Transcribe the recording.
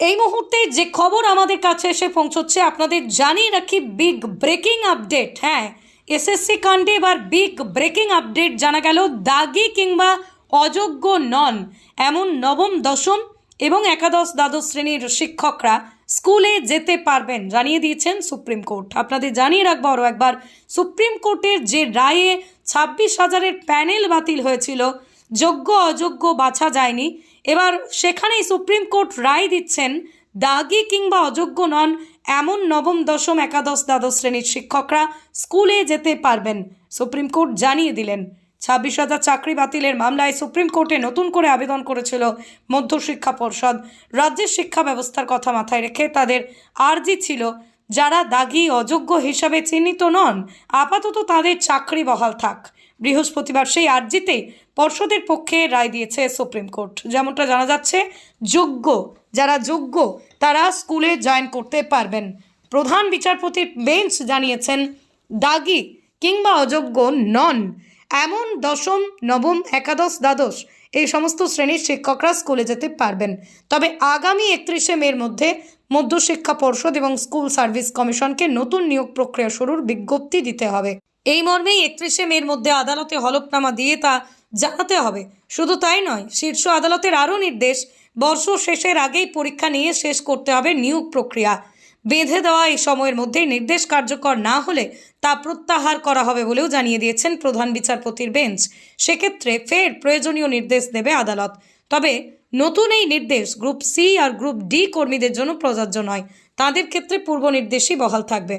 এই মুহূর্তে যে খবর আমাদের কাছে এসে পৌঁছচ্ছে, আপনাদের জানিয়ে রাখি বিগ ব্রেকিং আপডেট হ্যাঁ এসএসসি কাণ্ডে এবার বিগ ব্রেকিং আপডেট জানা গেল, দাগি কিংবা অযোগ্য নন। এমন নবম দশম এবং একাদশ দ্বাদশ শ্রেণির শিক্ষকরা স্কুলে যেতে পারবেন, জানিয়ে দিয়েছেন সুপ্রিম কোর্ট। আপনাদের জানিয়ে রাখব আরও একবার, সুপ্রিম কোর্টের যে রায়ে ছাব্বিশ হাজারের প্যানেল বাতিল হয়েছিল যোগ্য অযোগ্য বাছা যায়নি। এবার সেখানেই সুপ্রিম কোর্ট রায় দিচ্ছেন, দাগি কিংবা অযোগ্য নন এমন নবম, দশম, একাদশ, দ্বাদশ শ্রেণির শিক্ষকরা স্কুলে যেতে পারবেন, সুপ্রিম কোর্ট জানিয়ে দিলেন। ছাব্বিশ হাজার চাকরি বাতিলের মামলায় সুপ্রিম কোর্টে নতুন করে আবেদন করেছিল মধ্যশিক্ষা পর্ষদ। রাজ্যের শিক্ষা ব্যবস্থার কথা মাথায় রেখে তাদের আর্জি ছিল, যারা দাগি, অযোগ্য হিসাবে চিহ্নিত নন, আপাতত তাদের চাকরি বহাল থাক। বৃহস্পতিবার সেই আর্জিতে পর্ষদের পক্ষে রায় দিয়েছে সুপ্রিম কোর্ট। যেমনটা জানা যাচ্ছে, যোগ্য, যারা যোগ্য, তারা স্কুলে জয়েন করতে পারবেন। প্রধান বিচারপতির বেঞ্চ জানিয়েছেন, দাগি কিংবা অযোগ্য নন। এমন দশম, নবম, একাদশ, দ্বাদশ এই সমস্ত শ্রেণির শিক্ষকরা স্কুলে যেতে পারবেন। তবে আগামী একত্রিশে মের মধ্যে মধ্যশিক্ষা পর্ষদ এবং স্কুল সার্ভিস কমিশনকে নতুন নিয়োগ প্রক্রিয়া শুরুর বিজ্ঞপ্তি দিতে হবে। এই মর্মেই একত্রিশে মের মধ্যে আদালতে হলফনামা দিয়ে তা জানাতে হবে। শুধু তাই নয়, শীর্ষ আদালতের আরও নির্দেশ, বর্ষ শেষের আগেই পরীক্ষা নিয়ে শেষ করতে হবে নিয়োগ প্রক্রিয়া। বেঁধে দেওয়া এই সময়ের মধ্যেই নির্দেশ কার্যকর না হলে তা প্রত্যাহার করা হবে বলেও জানিয়ে দিয়েছেন প্রধান বিচারপতির বেঞ্চ। সেক্ষেত্রে ফের প্রয়োজনীয় নির্দেশ দেবে আদালত। তবে নতুন এই নির্দেশ গ্রুপ সি আর গ্রুপ ডি কর্মীদের জন্য প্রযোজ্য নয়। তাদের ক্ষেত্রে পূর্ব নির্দেশই বহাল থাকবে।